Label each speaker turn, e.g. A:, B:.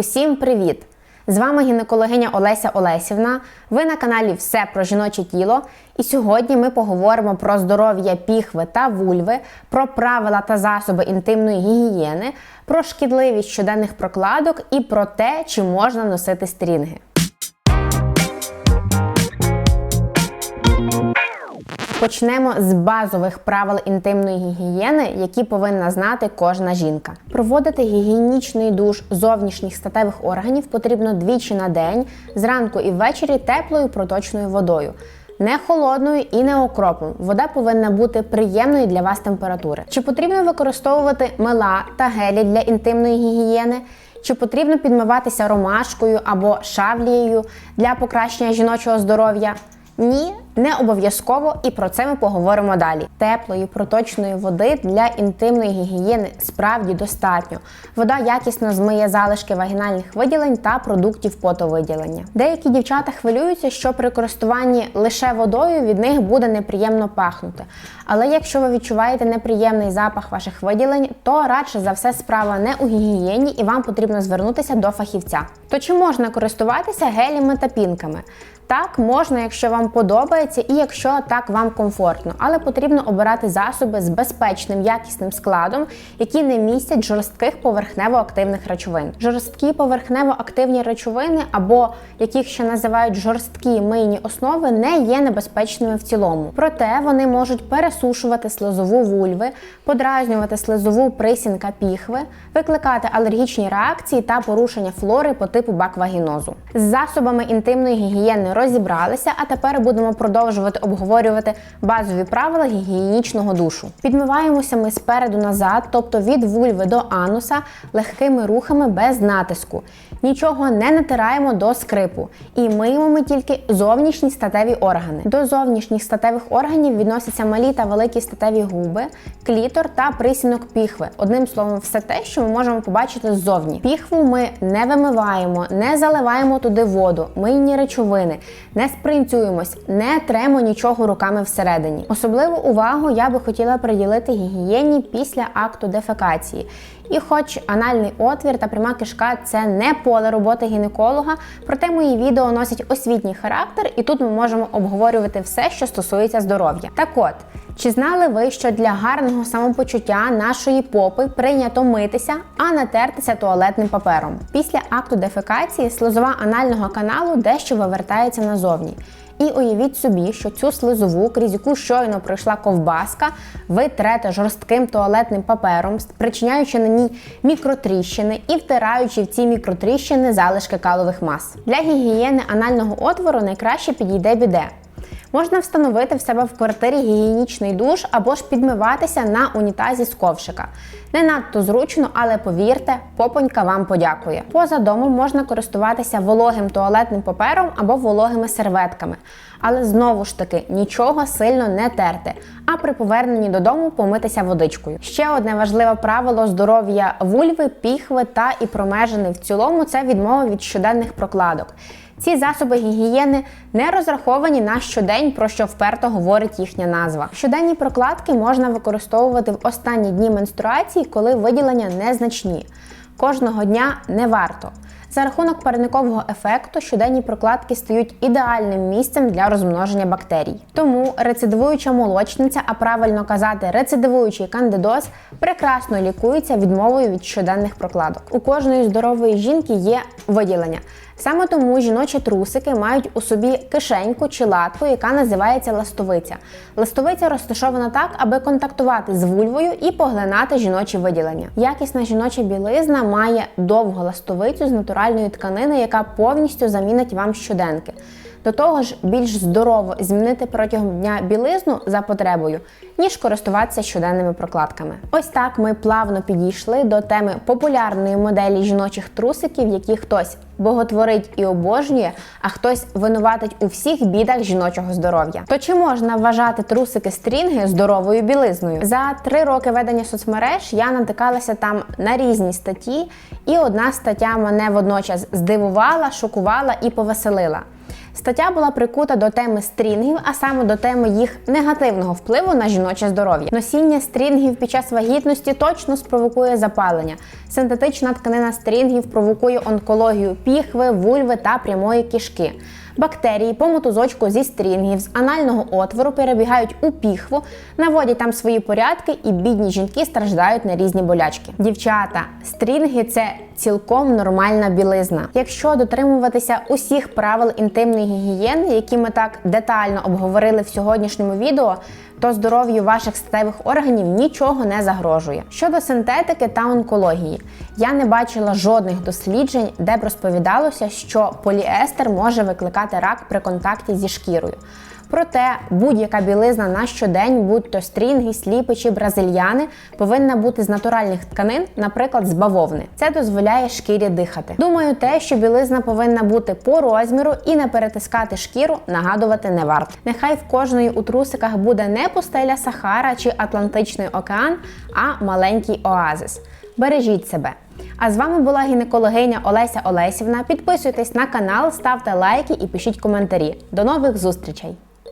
A: Усім привіт! З вами гінекологиня Олеся Олесівна. Ви на каналі Все про жіноче тіло. І сьогодні ми поговоримо про здоров'я піхви та вульви, про правила та засоби інтимної гігієни, про шкідливість щоденних прокладок і про те, чи можна носити стрінги. Почнемо з базових правил інтимної гігієни, які повинна знати кожна жінка. Проводити гігієнічний душ зовнішніх статевих органів потрібно двічі на день, зранку і ввечері теплою проточною водою. Не холодною і не окропом. Вода повинна бути приємної для вас температури. Чи потрібно використовувати мила та гелі для інтимної гігієни? Чи потрібно підмиватися ромашкою або шавлією для покращення жіночого здоров'я? Ні, не обов'язково, і про це ми поговоримо далі. Теплої проточної води для інтимної гігієни справді достатньо. Вода якісно змиє залишки вагінальних виділень та продуктів потовиділення. Деякі дівчата хвилюються, що при користуванні лише водою від них буде неприємно пахнути. Але якщо ви відчуваєте неприємний запах ваших виділень, то радше за все справа не у гігієні і вам потрібно звернутися до фахівця. То чи можна користуватися гелями та пінками? Так, можна, якщо вам подобається і якщо так вам комфортно, але потрібно обирати засоби з безпечним якісним складом, які не містять жорстких поверхнево-активних речовин. Жорсткі поверхнево-активні речовини, або яких ще називають жорсткі мийні основи, не є небезпечними в цілому. Проте вони можуть пересушувати слизову вульви, подразнювати слизову присінка піхви, викликати алергічні реакції та порушення флори по типу баквагінозу. З засобами інтимної гігієни розібралися, а тепер будемо продовжувати обговорювати базові правила гігієнічного душу. Підмиваємося ми спереду назад, тобто від вульви до ануса, легкими рухами без натиску. Нічого не натираємо до скрипу. І миємо ми тільки зовнішні статеві органи. До зовнішніх статевих органів відносяться малі та великі статеві губи, клітор та присінок піхви. Одним словом, все те, що ми можемо побачити ззовні. Піхву ми не вимиваємо, не заливаємо туди воду, мийні речовини, не спринцюємось, не тремо нічого руками всередині. Особливу увагу я би хотіла приділити гігієні після акту дефекації. І хоч анальний отвір та пряма кишка це не поле роботи гінеколога, проте мої відео носять освітній характер, і тут ми можемо обговорювати все, що стосується здоров'я. Так от. Чи знали ви, що для гарного самопочуття нашої попи прийнято митися, а не тертися туалетним папером? Після акту дефекації слизова анального каналу дещо вивертається назовні. І уявіть собі, що цю слизову, крізь яку щойно пройшла ковбаска, ви трете жорстким туалетним папером, причиняючи на ній мікротріщини і втираючи в ці мікротріщини залишки калових мас. Для гігієни анального отвору найкраще підійде біде. Можна встановити в себе в квартирі гігієнічний душ або ж підмиватися на унітазі з ковшика. Не надто зручно, але повірте, попонька вам подякує. Поза домом можна користуватися вологим туалетним папером або вологими серветками. Але знову ж таки нічого сильно не терти, а при поверненні додому помитися водичкою. Ще одне важливе правило здоров'я вульви, піхви та і промежини в цілому це відмова від щоденних прокладок. Ці засоби гігієни не розраховані на щодень, про що вперто говорить їхня назва. Щоденні прокладки можна використовувати в останні дні менструації, коли виділення незначні. Кожного дня не варто. За рахунок парникового ефекту щоденні прокладки стають ідеальним місцем для розмноження бактерій. Тому рецидивуюча молочниця, а правильно казати, рецидивуючий кандидоз, прекрасно лікується відмовою від щоденних прокладок. У кожної здорової жінки є виділення. Саме тому жіночі трусики мають у собі кишеньку чи латку, яка називається ластовиця. Ластовиця розташована так, аби контактувати з вульвою і поглинати жіночі виділення. Якісна жіноча білизна має довгу ластовицю з натуральної тканини, яка повністю замінить вам щоденки. До того ж, більш здорово змінити протягом дня білизну за потребою, ніж користуватися щоденними прокладками. Ось так ми плавно підійшли до теми популярної моделі жіночих трусиків, які хтось боготворить і обожнює, а хтось винуватить у всіх бідах жіночого здоров'я. То чи можна вважати трусики стрінги здоровою білизною? За три роки ведення соцмереж я натикалася там на різні статті, і одна стаття мене водночас здивувала, шокувала і повеселила. Стаття була прикута до теми стрінгів, а саме до теми їх негативного впливу на жіноче здоров'я. Носіння стрінгів під час вагітності точно спровокує запалення. Синтетична тканина стрінгів провокує онкологію піхви, вульви та прямої кишки. Бактерії по мотузочку зі стрінгів з анального отвору перебігають у піхву, наводять там свої порядки, і бідні жінки страждають на різні болячки. Дівчата, стрінги це цілком нормальна білизна. Якщо дотримуватися усіх правил інтимної гігієни, які ми так детально обговорили в сьогоднішньому відео, то здоров'ю ваших статевих органів нічого не загрожує. Щодо синтетики та онкології, я не бачила жодних досліджень, де б розповідалося, що поліестер може викликати рак при контакті зі шкірою. Проте будь-яка білизна на щодень, будь то стрінги, сліпи чи бразильяни, повинна бути з натуральних тканин, наприклад, з бавовни. Це дозволяє шкірі дихати. Думаю, те, що білизна повинна бути по розміру і не перетискати шкіру, нагадувати не варто. Нехай в кожної у трусиках буде не пустеля Сахара чи Атлантичний океан, а маленький оазис. Бережіть себе. А з вами була гінекологиня Олеся Олесівна. Підписуйтесь на канал, ставте лайки і пишіть коментарі. До нових зустрічей!